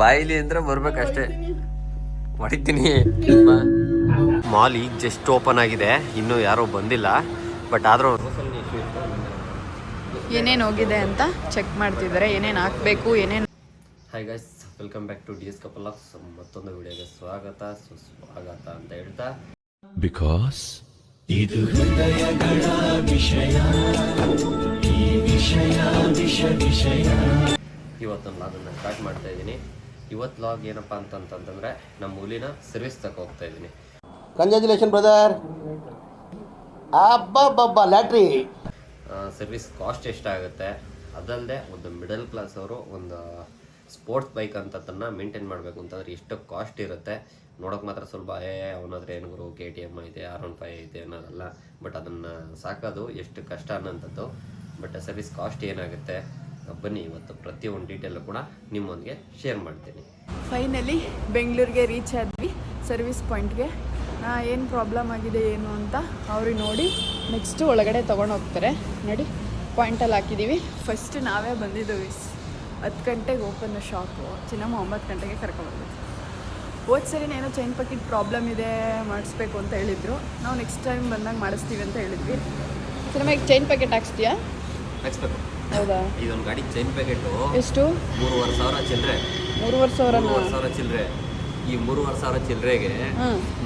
ಬಾಯಿಲಿ ಅಂದ್ರೆ ಬರ್ಬೇಕಷ್ಟೇ. ಹೊಡಿತೀನಿ. ಮಾಲ್ ಈಗ ಜಸ್ಟ್ ಓಪನ್ ಆಗಿದೆ. ಇನ್ನೂ ಯಾರೂ ಬಂದಿಲ್ಲ. ಬಟ್ ಆದ್ರೂ ಏನೇನು ಹೋಗಿದೆ ಅಂತ ಚೆಕ್ ಮಾಡ್ತಿದ್ದಾರೆ. ಏನೇನು ಹಾಕ್ಬೇಕು ಏನೇನು hi guys welcome back to D S couple ಮತ್ತೊಂದು ವಿಡಿಯೋಗೆ ಸ್ವಾಗತ. ಸುಸ್ವಾಗತ ಅಂತ ಹೇಳ್ತಾ ಬಿಕಾಸ್ ಇದು ಹೃದಯಗಳ ವಿಷಯ. ಇವತ್ತು ನಾನು ಅದನ್ನ ಸ್ಟಾರ್ಟ್ ಮಾಡ್ತಾ ಇದ್ದೀನಿ. ಇವತ್ತು ಲಾಗ್ ಏನಪ್ಪ ಅಂತಂತಂದ್ರೆ ನಮ್ಮ ಹುಲಿನ ಸರ್ವಿಸ್ ತಕ ಹೋಗ್ತಾ ಇದ್ದೀನಿ. ಕಂಗ್ರ್ಯಾಚುಲೇಷನ್ ಬ್ರದರ್ ಅಬ್ಬಬ್ಬಬ್ಬ ಲ್ಯಾಟ್ರಿ ಸರ್ವಿಸ್ ಕಾಸ್ಟ್ ಎಷ್ಟಾಗುತ್ತೆ ಅದಲ್ಲದೆ ಒಂದು ಮಿಡಲ್ ಕ್ಲಾಸ್ ಅವರು ಒಂದು ಸ್ಪೋರ್ಟ್ಸ್ ಬೈಕ್ ಅಂತದನ್ನು ಮೇಂಟೈನ್ ಮಾಡಬೇಕು ಅಂತಂದ್ರೆ ಎಷ್ಟು ಕಾಸ್ಟ್ ಇರುತ್ತೆ? ನೋಡೋಕೆ ಮಾತ್ರ ಸ್ವಲ್ಪ ಏ ಅವನಾದ್ರೆ ಏನು ಗುರು ಕೆ ಟಿ ಎಂ ಐತೆ ಆರ್ ಒನ್ ಫೈವ್ ಐತೆ ಅನ್ನೋದಲ್ಲ. ಬಟ್ ಅದನ್ನು ಸಾಕೋದು ಎಷ್ಟು ಕಷ್ಟ ಅನ್ನೋಂಥದ್ದು. ಬಟ್ ಸರ್ವಿಸ್ ಕಾಸ್ಟ್ ಏನಾಗುತ್ತೆ? ಬನ್ನಿ ಇವತ್ತು ಪ್ರತಿಯೊಂದು ಡೀಟೇಲು ಕೂಡ ನಿಮ್ಮೊಂದಿಗೆ ಶೇರ್ ಮಾಡ್ತೀನಿ. ಫೈನಲಿ ಬೆಂಗಳೂರಿಗೆ ರೀಚ್ ಆದ್ವಿ ಸರ್ವಿಸ್ ಪಾಯಿಂಟ್ಗೆ ಏನು ಪ್ರಾಬ್ಲಮ್ ಆಗಿದೆ ಏನು ಅಂತ ಅವ್ರಿಗೆ ನೋಡಿ ನೆಕ್ಸ್ಟು ಒಳಗಡೆ ತೊಗೊಂಡು ಹೋಗ್ತಾರೆ. ನೋಡಿ ಪಾಯಿಂಟಲ್ಲಿ ಹಾಕಿದ್ದೀವಿ ಫಸ್ಟ್ ನಾವೇ ಬಂದಿದ್ದೀವಿ. ಹತ್ತು ಗಂಟೆಗೆ ಓಪನ್ ಶಾಪು ಚಿನ್ನಮ್ಮ ಒಂಬತ್ತು ಗಂಟೆಗೆ ಕರ್ಕೊಂಡು ಹೋದ ಸರಿ ಏನೋ ಚೈನ್ ಪ್ಯಾಕೆಟ್ ಪ್ರಾಬ್ಲಮ್ ಇದೆ ಮಾಡಿಸ್ಬೇಕು ಅಂತ ಹೇಳಿದ್ರು. ನಾವು ನೆಕ್ಸ್ಟ್ ಟೈಮ್ ಬಂದಾಗ ಮಾಡಿಸ್ತೀವಿ ಅಂತ ಹೇಳಿದ್ವಿ. ಚಿನ್ನಮ್ಮ ಈಗ ಚೈನ್ ಪ್ಯಾಕೆಟ್ ಹಾಕ್ಸ್ತೀಯಾ? ಹಾಕ್ಸ್ಬೇಕು. ಹೌದಾ? ಇದೊಂದು ಗಾಡಿ ಚೈನ್ ಪ್ಯಾಕೆಟು ಎಷ್ಟು? ಮೂರುವರೆ ಸಾವಿರ ಚಿಲ್ಲರೆ ಮೂರುವರೆ ಸಾವಿರ ಮೂರುವರೆ ಸಾವಿರ ಚಿಲ್ಲರೆ ಈ ಮೂರುವರೆ ಸಾವಿರ ಚಿಲ್ಲರೆಗೆ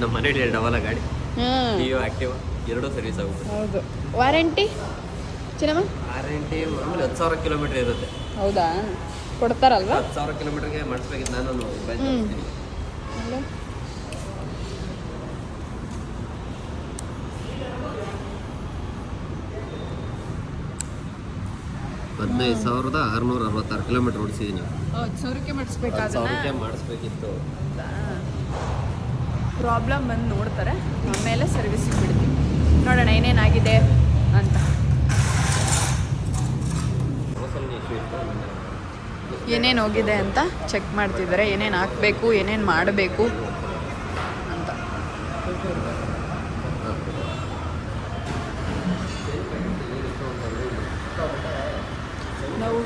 ನಮ್ಮ ಮನೇಲಿ ಎರಡು ಡಬಲ್ ಗಾಡಿ. ಟಿಯೋ ಆಕ್ಟಿವ್ ಎರಡೂ ಸರ್ವಿಸ್ ಆಗುತ್ತೆ. ಹೌದು. ವಾರಂಟಿ ಚಿನ್ನಮ್ಮ? ವಾರಂಟಿ ಮಾಮೂಲಿ ಹತ್ತು ಸಾವಿರ ಕಿಲೋಮೀಟರ್ ಇರುತ್ತೆ. ಹೌದಾ? ಕೊಡ್ತಾರಲ್ವಾ? ಹತ್ತು ಸಾವಿರ ಕಿಲೋಮೀಟರ್ಗೆ ಮಾಡಿಸ್ಬೇಕಿತ್ತು. ನಾನು ಬೈಕ್ ಹ್ಮ್. ತರಿಸ್ತೀನಿ. ಅಲ್ಲೇ? ಹದಿನೈದು ಸಾವಿರದ ಆರುನೂರ ಅರವತ್ತಾರು ಕಿಲೋಮೀಟರ್ ಓಡಿಸಿದ್ದೀನಿ. ಹತ್ತು ಮಾಡಿಸ್ಬೇಕಾದ್ರೆ ಮಾಡಿಸ್ಬೇಕಿತ್ತು. ಪ್ರಾಬ್ಲಮ್ ಬಂದು ನೋಡ್ತಾರೆ. ಆಮೇಲೆ ಸರ್ವಿಸಿಗೆ ಬಿಡ್ತೀವಿ ನೋಡೋಣ ಏನೇನಾಗಿದೆ ಅಂತ. ಏನೇನು ಹೋಗಿದೆ ಅಂತ ಚೆಕ್ ಮಾಡ್ತಿದ್ದಾರೆ. ಏನೇನು ಹಾಕಬೇಕು ಏನೇನು ಮಾಡಬೇಕು?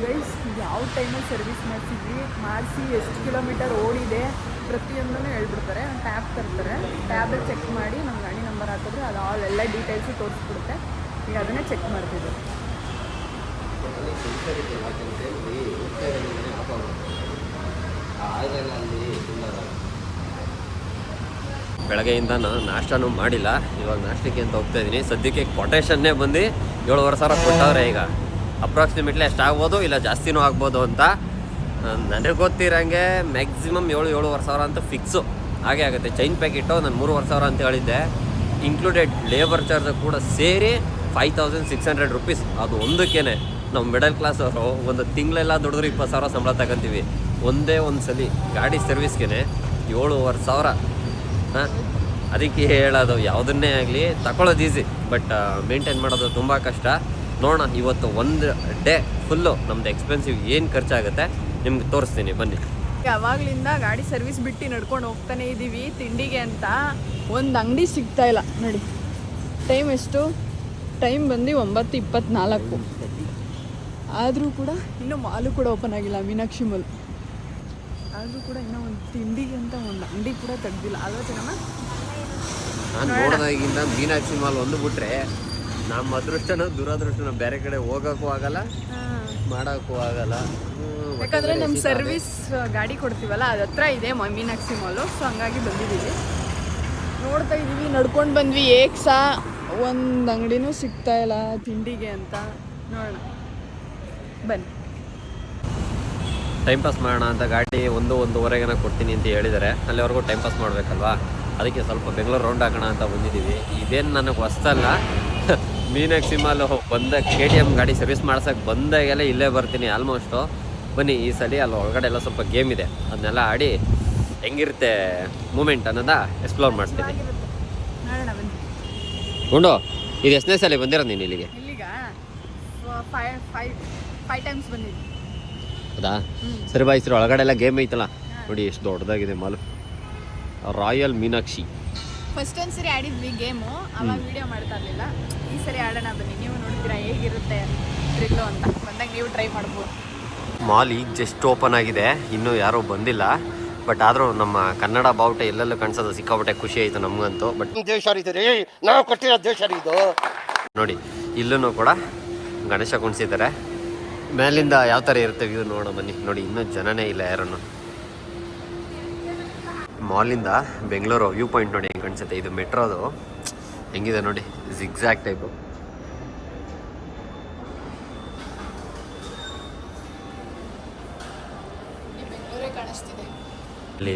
ಗೈಸ್ ಯಾವ ಟೈಮಲ್ಲಿ ಸರ್ವಿಸ್ ಮಾಡಿಸಿದ್ವಿ? ಮಾಡಿಸಿ ಎಷ್ಟು ಕಿಲೋಮೀಟರ್ ಓಡಿದೆ? ಪ್ರತಿಯೊಂದನ್ನು ಹೇಳ್ಬಿಡ್ತಾರೆ. ಟ್ಯಾಬ್ ತರ್ತಾರೆ. ಟ್ಯಾಬಲ್ಲಿ ಚೆಕ್ ಮಾಡಿ ನಮ್ಮ ಗಾಡಿ ನಂಬರ್ ಹಾಕಿದ್ರೆ ಅದು ಆಲ್ ಎಲ್ಲ ಡೀಟೇಲ್ಸು ತೋರಿಸ್ಬಿಡುತ್ತೆ. ಈಗ ಅದನ್ನೇ ಚೆಕ್ ಮಾಡ್ತಿದ್ದೆ. ಬೆಳಗ್ಗೆಯಿಂದ ನಾನು ನಾಷ್ಟನೂ ಮಾಡಿಲ್ಲ. ಇವಾಗ ನಾಷ್ಟಕ್ಕೆ ಅಂತ ಹೋಗ್ತಾ ಇದ್ದೀನಿ. ಸದ್ಯಕ್ಕೆ ಕೊಟೇಶನ್ನೇ ಬಂದು ಏಳುವರೆ ಸಾವಿರ ಕೊಟ್ಟವ್ರೆ ಈಗ. ಅಪ್ರಾಕ್ಸಿಮೇಟ್ಲಿ ಎಷ್ಟಾಗ್ಬೋದು ಇಲ್ಲ ಜಾಸ್ತಿನೂ ಆಗ್ಬೋದು ಅಂತ. ನನಗೆ ಗೊತ್ತಿರಂಗೆ ಮ್ಯಾಕ್ಸಿಮಮ್ ಏಳು, ಏಳುವರೆ ಸಾವಿರ ಅಂತ ಫಿಕ್ಸು ಹಾಗೆ ಆಗುತ್ತೆ. ಚೈನ್ ಪ್ಯಾಕೆಟು ನಾನು ಮೂರುವರೆ ಸಾವಿರ ಅಂತ ಹೇಳಿದ್ದೆ. ಇನ್ಕ್ಲೂಡೆಡ್ ಲೇಬರ್ ಚಾರ್ಜ್ ಕೂಡ ಸೇರಿ five thousand six hundred rupees ಅದು ಒಂದಕ್ಕೇನೆ. ನಾವು ಮಿಡಲ್ ಕ್ಲಾಸ್ ಅವರು ಒಂದು ತಿಂಗಳೆಲ್ಲ ದುಡಿದ್ರೆ ಇಪ್ಪತ್ತು ಸಾವಿರ ಸಂಬಳ ತಗೊಂತೀವಿ. ಒಂದೇ ಒಂದು ಸಲ ಗಾಡಿ ಸರ್ವಿಸ್ಗೆ ಏಳುವರೆ ಸಾವಿರ. ಹಾಂ ಅದಕ್ಕೆ ಹೇಳೋದು ಯಾವುದನ್ನೇ ಆಗಲಿ ತಗೊಳ್ಳೋದು ಈಸಿ ಬಟ್ ಮೇಂಟೈನ್ ಮಾಡೋದು ತುಂಬ ಕಷ್ಟ. ನೋಡೋಣ ಇವತ್ತು ಒಂದು ಡೇ ಫುಲ್ಲು ನಮ್ದು ಎಕ್ಸ್ಪೆನ್ಸಿವ್ ಏನು ಖರ್ಚಾಗುತ್ತೆ ನಿಮ್ಗೆ ತೋರಿಸ್ತೀನಿ ಬನ್ನಿ. ಯಾವಾಗ್ಲಿಂದ ಗಾಡಿ ಸರ್ವಿಸ್ ಬಿಟ್ಟು ನಡ್ಕೊಂಡು ಹೋಗ್ತಾನೆ ಇದ್ದೀವಿ ತಿಂಡಿಗೆ ಅಂತ ಒಂದು ಅಂಗಡಿ ಸಿಗ್ತಾ ಇಲ್ಲ. ನೋಡಿ. ಟೈಮ್ ಎಷ್ಟು? ಟೈಮ್ ಬಂದು ಒಂಬತ್ತು ಇಪ್ಪತ್ನಾಲ್ಕು. ಆದರೂ ಕೂಡ ಇನ್ನೂ ಮಾಲು ಕೂಡ ಓಪನ್ ಆಗಿಲ್ಲ ಮೀನಾಕ್ಷಿ ಮಾಲ್. ಆದರೂ ಕೂಡ ಇನ್ನೂ ಒಂದು ತಿಂಡಿಗೆ ಅಂತ ಒಂದು ಅಂಗಡಿ ಕೂಡ ತೆಗ್ದಿಲ್ಲ. ಅಲ್ವಾ ಚಿನ್ನಮ್ಮ ನಾನು ನೋಡೋದಾಗಿಂದ ಮೀನಾಕ್ಷಿ ಮಾಲ್ ಒಂದು ಬಿಟ್ರೆ ನಮ್ಮ ಅದೃಷ್ಟನೋ ದುರದೃಷ್ಟನೋ ಬೇರೆ ಕಡೆ ಹೋಗಕ್ಕೂ ಆಗಲ್ಲ ಮಾಡಕ್ಕೂ ಆಗಲ್ಲ. ಯಾಕಂದ್ರೆ ನಮ್ಮ. ಸರ್ವಿಸ್ ಗಾಡಿ ಕೊಡ್ತೀವಲ್ಲ ಅದ ಹತ್ರ ಇದೆ ಮಮ್ಮಿ ಮೀನಾಕ್ಷಿ ಮಾಲು ಸೊ ಹಂಗಾಗಿ ಬಂದಿದ್ದೀವಿ ನೋಡ್ತಾ ಇದ್ದೀವಿ ನಡ್ಕೊಂಡು ಬಂದ್ವಿ. ಏಕ್ಸ ಒಂದು ಅಂಗಡಿನೂ ಸಿಗ್ತಾ ಇಲ್ಲ ತಿಂಡಿಗೆ ಅಂತ. ನೋಡೋಣ. ಬನ್ನಿ. ಟೈಮ್ ಪಾಸ್ ಮಾಡೋಣ ಅಂತ ಗಾಡಿ ಒಂದು ಒಂದೂವರೆಗೆ ಕೊಡ್ತೀನಿ ಅಂತ ಹೇಳಿದ್ದಾರೆ ಅಲ್ಲಿವರೆಗೂ ಟೈಮ್ ಪಾಸ್ ಮಾಡಬೇಕಲ್ವಾ? ಅದಕ್ಕೆ ಸ್ವಲ್ಪ ಬೆಂಗಳೂರು ರೌಂಡ್ ಹಾಕೋಣ ಅಂತ ಬಂದಿದ್ದೀವಿ ಇದೇನು ನನಗೆ ಹೊಸ್ತಲ್ಲ ಮೀನಾಕ್ಷಿ ಮಾಲು ಬಂದ ಕೆ ಟಿ ಎಂ ಗಾಡಿ ಸರ್ವಿಸ್ ಮಾಡ್ಸೋಕೆ ಬಂದಾಗೆಲ್ಲ ಇಲ್ಲೇ ಬರ್ತೀನಿ ಆಲ್ಮೋಸ್ಟು ಬನ್ನಿ ಈ ಸಲ ಅಲ್ಲಿ ಒಳಗಡೆ ಎಲ್ಲ ಸ್ವಲ್ಪ ಗೇಮ್ ಇದೆ. ಅದನ್ನೆಲ್ಲ ಆಡಿ ಹೆಂಗಿರುತ್ತೆ ಮೂಮೆಂಟ್ ಅನ್ನೋದ ಎಕ್ಸ್ಪ್ಲೋರ್ ಮಾಡ್ತೀನಿ ಗುಂಡು ಇದು ಎಷ್ಟನೇ ಸಲ ಬಂದಿರೋ ನೀನು ಇಲ್ಲಿಗೆ? ಹೌದಾ? ಸರಿ ಬಾಯ್ ಸರಿ ಒಳಗಡೆ ಎಲ್ಲ ಗೇಮ್ ಐತಲ್ಲ? ನೋಡಿ ಎಷ್ಟು ದೊಡ್ಡದಾಗಿದೆ ಮಾಲು. ರಾಯಲ್ ಮೀನಾಕ್ಷಿ. ಫಸ್ಟ್ ಒಂದು ಸರಿ ಆಡಿದ್ವಿ ಗೇಮು ಅವಾಗ ವಿಡಿಯೋ ಮಾಡ್ತಾ ಇರಲಿಲ್ಲ. ಈ ಸರಿ ಆಡೋಣ ಬನ್ನಿ ನೀವು ನೋಡ್ತೀರಾ ಹೇಗಿರುತ್ತೆ ಥ್ರಿಲ್ಲು ಅಂತ. ಬಂದಾಗ ನೀವು ಟ್ರೈ ಮಾಡ್ಬೋದು. ಮಾಲ್ ಈಗ ಜಸ್ಟ್ ಓಪನ್ ಆಗಿದೆ ಇನ್ನೂ ಯಾರೂ ಬಂದಿಲ್ಲ. ಬಟ್ ಆದರೂ ನಮ್ಮ ಕನ್ನಡ ಬಾವುಟ ಎಲ್ಲೆಲ್ಲೂ ಕಾಣಿಸೋದು ಸಿಕ್ಕಾಪಟ್ಟೆ ಖುಷಿ ಆಯ್ತು ನಮಗಂತೂ. ಬಟ್ ದೇಶ ರೀ. ನಾವು ಕೊಟ್ಟಿರೋ ದೇಶ ಇದು ನೋಡಿ ಇಲ್ಲೂ ಕೂಡ ಗಣೇಶ ಕುಣಿಸಿದ್ದಾರೆ. ಮೇಲಿಂದ ಯಾವ ಥರ ಇರುತ್ತೆ ವ್ಯೂ ನೋಡೋ ಬನ್ನಿ. ನೋಡಿ ಇನ್ನೂ ಜನನೇ ಇಲ್ಲ ಯಾರನ್ನು ಮಾಲಿಂದ ಬೆಂಗಳೂರು ವ್ಯೂ ಪಾಯಿಂಟ್ ನೋಡಿ. ಕಾಣಿಸುತ್ತೆ. ಇದು ಮೆಟ್ರೋದು. ಹೆಂಗಿದೆ ನೋಡಿ. ಜಿಗ್ಸಾಕ್ ಟೈಪು ಅಲ್ಲಿ ಆಚೆ ಇಲ್ಲಿ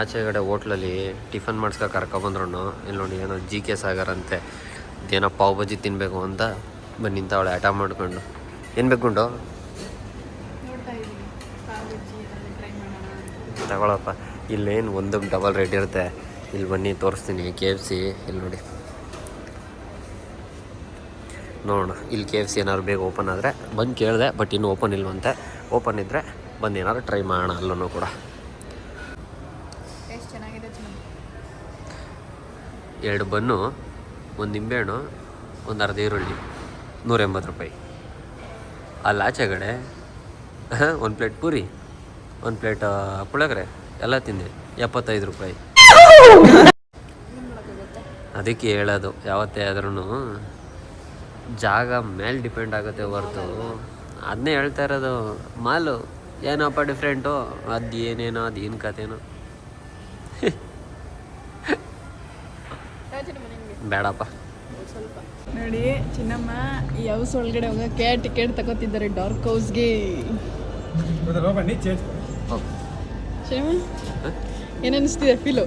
ಆಚೆಗಡೆ ಹೋಟ್ಲಲ್ಲಿ ಟಿಫನ್ ಮಾಡಿಸ್ಕೊ ಕರ್ಕೊಬಂದ್ರು ಇಲ್ಲಿ ನೋಡಿ ಏನೋ ಜಿ ಕೆ ಸಾಗರ್ ಅಂತೆ. ಏನೋ ಪಾವ್ ಬಜ್ಜಿ ತಿನ್ನಬೇಕು ಅಂತ ಬಂದು ನಿಂತವಳೆ ಆಟ ಮಾಡ್ಕೊಂಡು. ಏನು ಬೇಕುಂಡು. ತಗೊಳಪ್ಪ. ಇಲ್ಲೇನು ಒಂದು ಡಬಲ್ ರೇಟ್ ಇರುತ್ತೆ. ಇಲ್ಲಿ ಬನ್ನಿ ತೋರಿಸ್ತೀನಿ ಕೆ ಎಫ್ ಸಿ ಇಲ್ಲಿ ನೋಡಿ. ನೋಡೋಣ ಇಲ್ಲಿ ಕೆ ಎಫ್ ಸಿ ಏನಾದ್ರು ಬೇಗ ಓಪನ್ ಆದರೆ. ಬಂದು ಕೇಳಿದೆ ಬಟ್ ಇನ್ನೂ ಓಪನ್ ಇಲ್ವಂತೆ. ಓಪನ್ ಇದ್ದರೆ ಬಂದು ಏನಾದ್ರು ಟ್ರೈ ಮಾಡೋಣ ಅಲ್ಲೂ ಕೂಡ. ಎರಡು ಬನ್ನು ಒಂದು ನಿಂಬೆಹಣ್ಣು ಒಂದು ಅರ್ಧ ಈರುಳ್ಳಿ ನೂರ ಎಂಬತ್ತು ರೂಪಾಯಿ. ಅಲ್ಲಿ ಆಚೆಗಡೆ ಒಂದು ಪ್ಲೇಟ್ ಪೂರಿ ಒಂದು ಪ್ಲೇಟ್ ಪುಳಗರೆ ಎಲ್ಲ ತಿಂದೆ ಎಪ್ಪತ್ತೈದು ರೂಪಾಯಿ. ಅದಕ್ಕೆ ಹೇಳೋದು ಯಾವತ್ತೇ ಆದ್ರೂ ಜಾಗ ಮೇಲೆ ಡಿಪೆಂಡ್ ಆಗುತ್ತೆ ಹೊರ್ತು. ಅದನ್ನೇ ಹೇಳ್ತಾ ಇರೋದು ಮಾಲು ಏನಪ್ಪ ಡಿಫ್ರೆಂಟು ಅದು ಏನೇನೋ ಅದು ಏನು ಕಥೆನೋ? ಬೇಡಪ್ಪ. ಸ್ವಲ್ಪ ನೋಡಿ ಚಿನ್ನಮ್ಮ ಈ ಹೌಸ್ ಒಳಗಡೆ ಕೇ ಟಿಕೆಟ್ ತಗೋತಿದ್ದಾರೆ ಡಾರ್ಕ್ ಹೌಸ್ಗೆ. ಚಿನ್ನಮ್ಮ ಏನನ್ನಿಸ್ತಿದೆ ಫೀಲು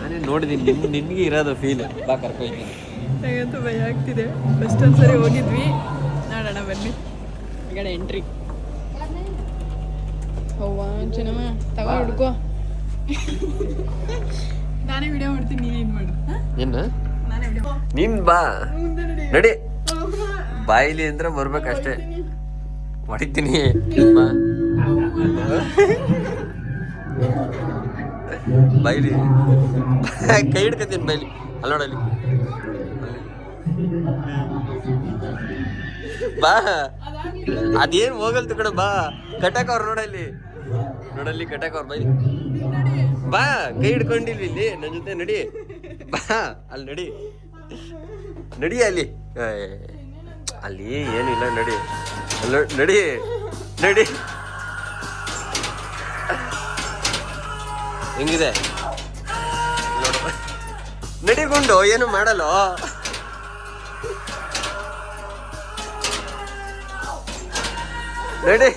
ನಾನೇ ನೋಡಿದ್ದೀನಿ ನಿನ್ ನಿನಗೆ ಇರೋದು ಫೀಲ್ ಬಾ ಕರ್ಕೊಯ್ತೀನಿ ನನಗಂತೂ ಭಯ ಆಗ್ತಿದೆ. ಫಸ್ಟ್ ಒಂದ್ಸರಿ ಹೋಗಿದ್ವಿ. ನೋಡೋಣ ಬನ್ನಿ. ಈಗಡೆ ಎಂಟ್ರಿ ಹೌವಾ ಚಿನ್ನಮ್ಮ ತಗೋ ಹುಡ್ಕೋ. ನಾನೇ ವಿಡಿಯೋ ಮಾಡ್ತೀನಿ ನೀನು ಏನು ಮಾಡು? ಏನು ನಾನೇ ವಿಡಿಯೋ ನೀನ್ ಬಾ. ನಡಿ. ಬಾಯಿಲಿ ಅಂದ್ರೆ ಬರ್ಬೇಕಷ್ಟೇ. ಹೊಡಿತೀನಿ. ಬಾ. ಬಾಯಿಲಿ ಕೈ ಹಿಡ್ಕತೀನಿ ಬೈಲಿ. ಅಲ್ಲೋಡಲ್ಲಿ ಬಾ. ಅದೇನು ಹೋಗಲ್ ಕಡೆ ಬಾ. ಕಟಕ್ ಅವ್ರು ನೋಡಲ್ಲಿ ನೋಡಲ್ಲಿ ಕಟಕ್ ಅವ್ರು ಬೈಲಿ. ಬಾ, ಕೈ ಹಿಡ್ಕೊಂಡಿಲ್ಲ ಇಲ್ಲಿ. ನನ್ನ ಜೊತೆ ನಡಿ. ಬಾ, ಅಲ್ಲಿ ನಡಿ. ನಡಿ ಅಲ್ಲಿ. ಅಲ್ಲಿ ಏನಿಲ್ಲ, ನಡಿ. ಅಲ್ಲ ನಡಿ. ನಡಿ. ಹೆಂಗಿದೆ? ನಡಿಗೊಂಡು ಏನು ಮಾಡಲ್ಲ ನಡಿ.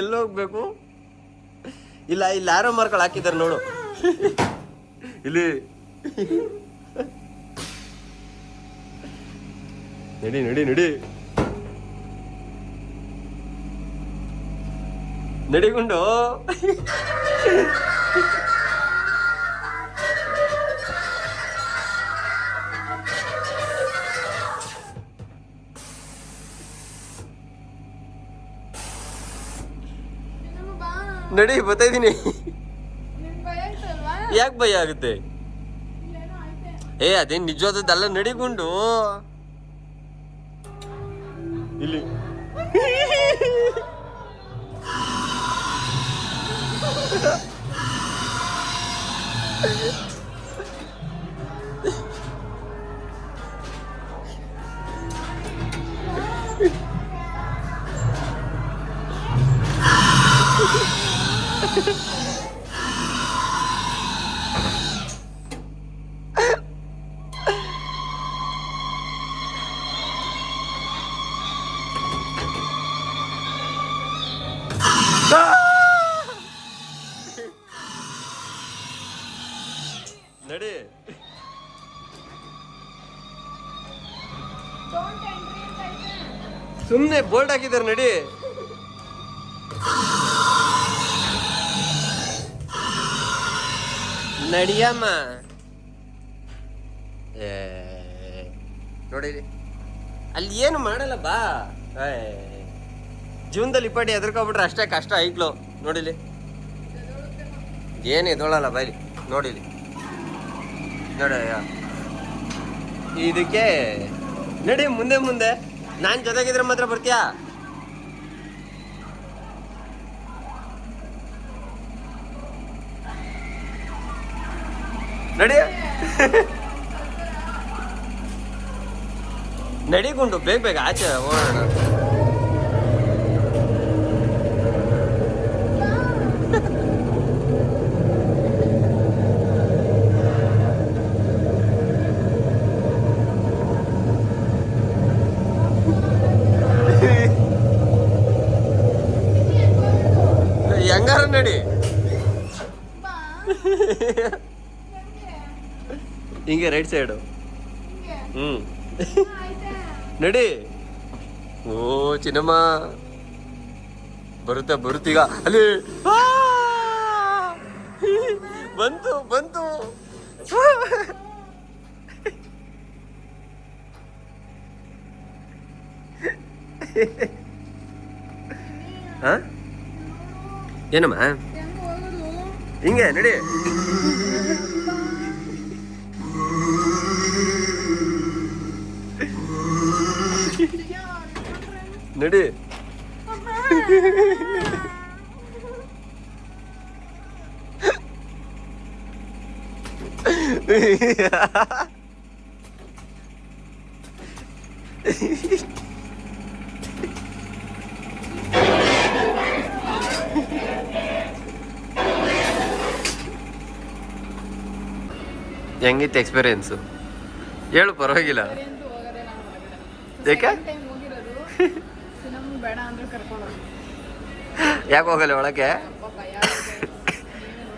ಎಲ್ಲೋಗ್ಬೇಕು ಇಲ್ಲ ಇಲ್ಲಿ ಯಾರೋ ಮಾರ್ಗಳು ಹಾಕಿದ್ದಾರೆ ನೋಡು. ಇಲ್ಲಿ ನಡಿ ನಡಿ ನಡಿ. ನಡಿಗುಂಡು ನಡಿ ಬರ್ತಾಯಿದ್ದೀನಿ ಯಾಕೆ ಭಯ ಆಗುತ್ತೆ? ಏ ಅದೇನ್ ನಿಜವಾದದ್ದೆಲ್ಲ ನಡಿಕೊಂಡು ಇಲ್ಲಿ. ಸುಮ್ಮನೆ ಬೋಲ್ಡ್ ಹಾಕಿದ್ದಾರೆ ನಡಿ. ನಡಿಯಮ್ಮ. ನೋಡಿ, ಅಲ್ಲಿ ಏನು ಮಾಡಲ್ಲ ಬಾ. ಜೀವನದಲ್ಲಿ ಇಪ್ಪಡಿ ಎದ್ರಕೊಬಿಟ್ರೆ ಅಷ್ಟೇ ಕಷ್ಟ ಐಕ್ಲು ನೋಡಿಲಿ. ಏನು ಎದೋಳಲ್ಲ ಬೈಲಿ ನೋಡಿಲಿ. ನೋಡ ಇದಕ್ಕೆ ನಡಿ ಮುಂದೆ ಮುಂದೆ. ನಾನು ಜೊತೆಗಿದ್ರೆ ಮಾತ್ರ ಬರ್ತೀಯಾ? ನಡಿ. ನಡಿಗುಂಡು ಬೇಗ ಬೇಗ ಆಚೆ ಹೋಗೋಣ ಹೆಂಗಾರ ನಡಿ ಹಿಂಗೆ ರೈಟ್ ಸೈಡು. ಹ್ಞೂ ನಡಿ. ಓ, ಚಿನ್ನಮ್ಮ. ಬರುತ್ತಾ, ಬರುತ್ತೀಗ. ಅಲ್ಲಿ! ಬಂತು ಬಂತು. ಹಾ ಏನಮ್ಮ? ಹಿಂಗೆ, ನಡಿ. ನಡಿ ಹೆಂಗಿತ್ತು ಎಕ್ಸ್ಪೀರಿಯನ್ಸು ಹೇಳು ಪರವಾಗಿಲ್ಲ. ಯಾಕೆ ಟೈಮ್ ಹೋಗಿರೋದು ಸಿನಮ್ ಬೇಡ ಅಂದ್ರೆ ಕರ್ಕೊಂಡು ಹೋಗಿ ಯಾಕೆ ಹೋಗಲ್ಲ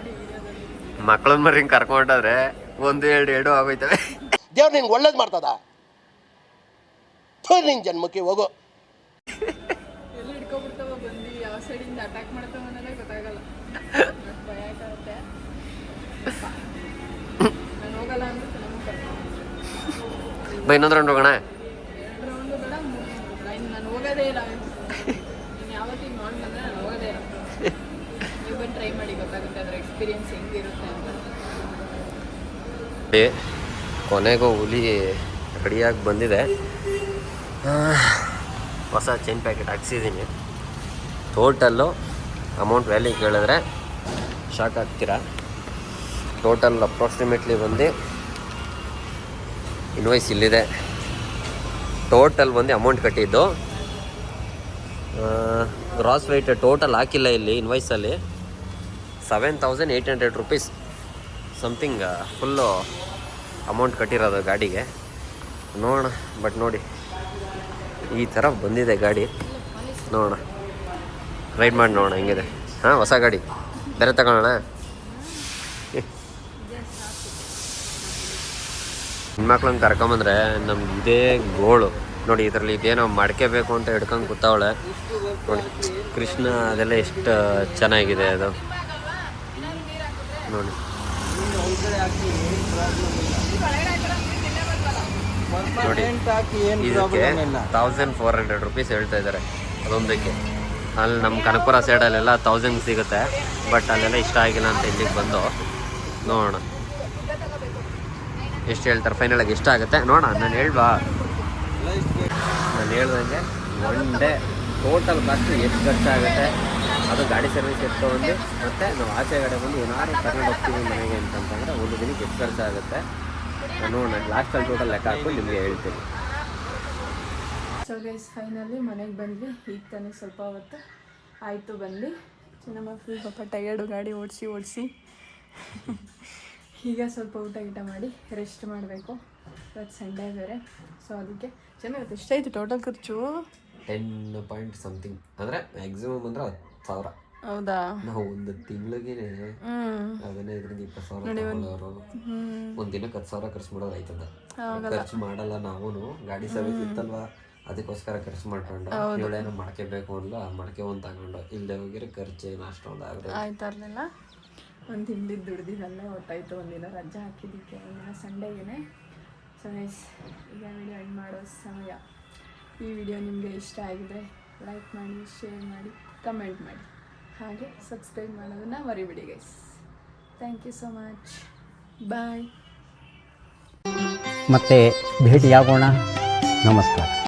ವಿಡಿಯೋದಲ್ಲಿ ಮಕ್ಕಳನ್ನ ಮರಿ ಹಿಂಗೆ ಕರ್ಕೊಂಡಾದ್ರೆ ಒಂದು ಎರಡು ಎರಡು ಆಗೋಯ್ತವೆ. ದೇವ್ರು ನಿಂಗೆ ಒಳ್ಳೇದು ಮಾಡ್ತದ? ನಿಂಗೆ ನಿನ್ ಜನ್ಮಕ್ಕೆ ಹೋಗು. ಎಲ್ಲ ಹಿಡ್ಕೊಬಿಡ್ತಾವ ಬಂದು ಯಾವ ಸೈಡಿಂದ ಅಟ್ಯಾಕ್ ಮಾಡ್ತಾವ ಅನ್ನೋದೇ ಗೊತ್ತಾಗಲ್ಲ. ಎಕ್ಸ್ಪೀರಿಯನ್ಸ್ ಇನ್ನೊಂದು ರೌಂಡ್ ಹೋಗೋಣ. ಕೊನೆಗೂ ಹುಲಿ ರೆಡಿಯಾಗಿ ಬಂದಿದೆ. ಹೊಸ ಚೈನ್ ಪ್ಯಾಕೆಟ್ ಹಾಕ್ಸಿದ್ದೀನಿ. ಟೋಟಲ್ಲು ಅಮೌಂಟ್ ವ್ಯಾಲ್ಯೂ ಕೇಳಿದ್ರೆ ಶಾಕ್ ಆಗ್ತೀರಾ? ಟೋಟಲ್ ಅಪ್ರಾಕ್ಸಿಮೇಟ್ಲಿ ಬಂದು ಇನ್ವಾಯ್ಸ್ ಇಲ್ಲಿದೆ ಟೋಟಲ್ ಬಂದು ಅಮೌಂಟ್ ಕಟ್ಟಿದ್ದು. ಗ್ರಾಸ್ ವೆಯ್ಟ್ ಟೋಟಲ್ ಹಾಕಿಲ್ಲ ಇಲ್ಲಿ ಇನ್ವಾಯ್ಸಲ್ಲಿ seven thousand eight hundred rupees something full amount ಕಟ್ಟಿರೋದು ಗಾಡಿಗೆ. ನೋಡೋಣ ಬಟ್ ನೋಡಿ. ಈ ಥರ ಬಂದಿದೆ ಗಾಡಿ. ನೋಡೋಣ. ರೈಡ್ ಮಾಡಿ ನೋಡೋಣ, ಹೆಂಗಿದೆ? ಹಾಂ, ಹೊಸ ಗಾಡಿ. ಬೇರೆ ತಗೊಳ್ಳೋಣ? ಹೆಣ್ಮಕ್ಳನ್ನ ಕರ್ಕೊಂಬಂದ್ರೆ ನಮ್ಗೆ ಇದೇ ಗೋಳು. ನೋಡಿ, ಇದರಲ್ಲಿ ಇದೇನೋ ಮಾಡ್ಕೋಬೇಕು ಅಂತ ಹಿಡ್ಕೊಂಡು ಕೂತಾವಳೆ. ನೋಡಿ, ಕೃಷ್ಣ ಅದೆಲ್ಲ ಎಷ್ಟು ಚೆನ್ನಾಗಿದೆ ಅದು. ನೋಡಿ. ನೋಡಿ, ಇದಕ್ಕೆ ತೌಸಂಡ್ ಫೋರ್ ಹಂಡ್ರೆಡ್ ರುಪೀಸ್ ಹೇಳ್ತಾ ಇದ್ದಾರೆ. ಅದೊಂದಕ್ಕೆ. ಅಲ್ಲಿ ನಮ್ಮ ಕನಕಪುರ ಸೈಡಲ್ಲೆಲ್ಲ ತೌಸಂಡ್ ಸಿಗುತ್ತೆ. ಬಟ್ ಅಲ್ಲೆಲ್ಲ ಇಷ್ಟ ಆಗಿಲ್ಲ ಅಂತ ಇಲ್ಲಿಗೆ ಬಂದು. ನೋಡೋಣ. ಎಷ್ಟು ಹೇಳ್ತಾರೆ ಫೈನಲ್ ಎಷ್ಟು ಆಗುತ್ತೆ ನೋಡೋಣ, ನಾನು ಹೇಳ್ಬಾ ನಾನು ಹೇಳ್ದಂಗೆ ಒನ್ ಡೇ ಟೋಟಲ್ ಕಾಸ್ಟ್ ಎಷ್ಟು ಖರ್ಚಾಗುತ್ತೆ? ಅದು ಗಾಡಿ ಸರ್ವಿಸ್ ಒಂದು ಮತ್ತು ನಾವು ಆಚೆ ಕಡೆ ಬಂದು ಏನಾದ್ರು ತಗೊಂಡು ಹೋಗ್ತೀವಿ ಮನೆಗೆ ಅಂತಂತಂದರೆ ಒಂದು ದಿನಕ್ಕೆ ಎಷ್ಟು ಖರ್ಚಾಗುತ್ತೆ? ನೋಡೋಣ ಲಾಸ್ಟಲ್ಲಿ ಟೋಟಲ್ ಲೆಕ್ಕ ಹಾಕೊಂಡು ನಿಮಗೆ ಹೇಳ್ತೀನಿ. ಸೊ ಗೈಸ್ ಫೈನಲಿ ಮನೆಗೆ ಬಂದ್ವಿ. ಈಗ ತಾನೇ ಸ್ವಲ್ಪ ಹೊತ್ತು ಆಯಿತು ಬಂದು ನಮ್ಮ ಫುಲ್ ಪಾಪ ಟಯರ್ಡು ಗಾಡಿ ಓಡಿಸಿ ಓಡಿಸಿ. ಈಗ ಸ್ವಲ್ಪ ಊಟ ಗೀಟ ಮಾಡಿ ರೆಸ್ಟ್ ಮಾಡಬೇಕು. ಇವತ್ತು ಸಂಡೇ ಬೇರೆ ಸೊ ಅದಕ್ಕೆ ಚೆನ್ನಾಗಿರುತ್ತೆ ಎಷ್ಟಾಯಿತು ಟೋಟಲ್ ಖರ್ಚು? ಟೆನ್ ಪಾಯಿಂಟ್ ಸಮಥಿಂಗ್ ಅಂದರೆ ಮ್ಯಾಕ್ಸಿಮಮ್ ಅಂದರೆ ಹತ್ತು ಸಾವಿರ. ಹೌದಾ? ನಾವು ಒಂದು ತಿಂಗಳಿಗೆ ಹದಿನೈದರಿಂದ ಇಪ್ಪತ್ತು ಸಾವಿರ ತಗೊಳ್ಳೋರು ಒಂದು ದಿನಕ್ಕೆ ಹತ್ತು ಸಾವಿರ ಖರ್ಚು ಮಾಡೋದು ಆಯ್ತದ ಖರ್ಚು ಮಾಡಲ್ಲ ನಾವು ಗಾಡಿ ಸರ್ವಿಸ್ ಇತ್ತಲ್ವಾ? ಅದಕ್ಕೋಸ್ಕರ ಖರ್ಚು ಮಾಡ್ಕೊಂಡು ಇವಳೇನೋ ಬೇಕು ಅಲ್ಲ ಮಡಕೆ ಒಂದು ತಗೊಂಡು. ಇಲ್ಲದೆ ಹೋಗಿರೋ ಖರ್ಚು ಏನು ಅಷ್ಟೊಂದು ಆಗುತ್ತೆ ಆಯ್ತಾ ಇರಲಿಲ್ಲ ಒಂದು ತಿಂಡಿದ್ದು ದುಡ್ದಿದ್ದಲ್ಲೇ ಹೊತ್ತಾಯ್ತು, ಒಂದಿನ ರಜೆ ಹಾಕಿದ್ದಕ್ಕೆ, ಒಂದಿನ ಸಂಡೇಗೆ ಸೊ ಎಸ್ ಈಗ ವಿಡಿಯೋ ಎಂಡ್ ಮಾಡೋ ಸಮಯ. ಈ ವಿಡಿಯೋ ನಿಮಗೆ ಇಷ್ಟ ಆಗಿದೆ ಲೈಕ್ ಮಾಡಿ ಶೇರ್ ಮಾಡಿ ಕಮೆಂಟ್ ಮಾಡಿ. ಹಾಗೆ ಸಬ್ಸ್ಕ್ರೈಬ್ ಮಾಡೋದನ್ನು ಮರಿಬಿಡಿ guys thank you so much bye ಮತ್ತೆ ಭೇಟಿಯಾಗೋಣ. ನಮಸ್ಕಾರ.